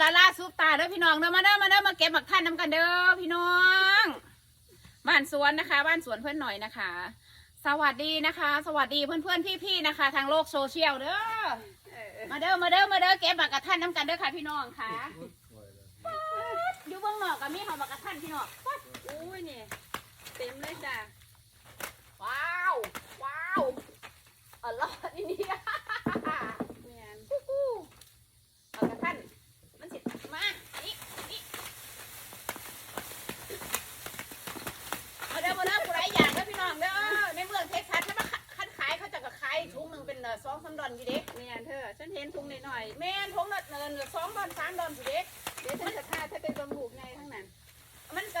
ลาลาซุปตาเด้อพี่น้องเด้อมาเด้อมาเด้อมาเก็บหมักท่านน้ำกันเด้อพี่น้อง บ้านสวนนะคะ บ้านสวนเพื่อนหน่อยนะคะ สวัสดีนะคะ สวัสดีเพื่อนเพื่อนๆพี่ๆนะคะ ทางโลกโซเชียลเด้อมาเด้อมาเด้อมาเด้อเก็บหมักกระท่านน้ำกันเด้อค่ะพี่น้องค่ะอยู่เบื้องนอกกับมีหอมหมักกระท่านพี่น้องอุ้ยนี่เต็มเลยจ้ะว้าวว้าวอร่อยนี่นี่ แม่น ฮู้ฮู้เอากระท่านมันสิมานี่นี่มาเด้อมาเด้อผู้ใดอยากเด้อพี่น้องเด้อในเมืองเท็กซัสถ้ามาคันขายเขาจะก็ขายถุงหนึ่งเป็นเอ่อ สองสามดอลอยู่เด้แม่นเธอฉันเห็นพุงนิดหน่อยแม่นถุงละเนินสองดอลสามดอลอยู่เด้เดี๋ยวฉันจะพาเธอไปบำบุกไงทั้งนั้น มันก็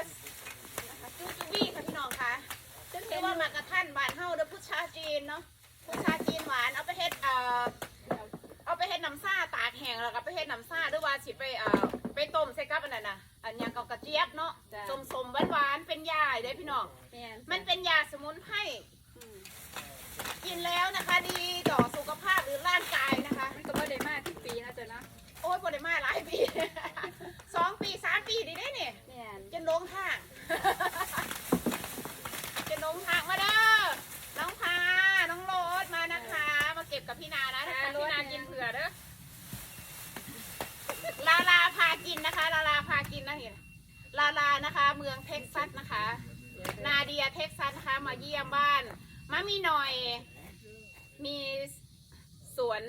นะคะจูจูบี้ค่ะพี่น้องค่ะซึ่งเรียกว่ามากระท่านบานเฮาเด้อพุชาจีนเนาะพุชาจีนหวานเอาไปเฮ็ดเอ่อเอาไปเฮ็ดน้ำซ่าตากแห้งแล้วก็ไปเฮ็ดน้ำซ่าหรือว่าสิไปเอ่อไปต้มใส่กับอันนั้นน่ะอันหยังกับกระเจี๊ยบเนาะจ้ะสมสมหวานหวานๆเป็นยาเด้อพี่น้องแม่นมันเป็นยาสมุนไพร ได้มาหลายปี สองปีสามปีดีได้เนี่ยแม่นจะลงทางจะลงทางมาเด้อ น้องพา น้องโรสมานะคะ มาเก็บกับพี่นานะถ้าพี่นากินเผื่อเด้อ ลาลาพากินนะคะ ลาลาพากินนะเห็นลาลานะคะ เมืองเท็กซัสนะคะ นาเดียเท็กซัสนะคะ มาเยี่ยมบ้านมามีหน่อย มีสวน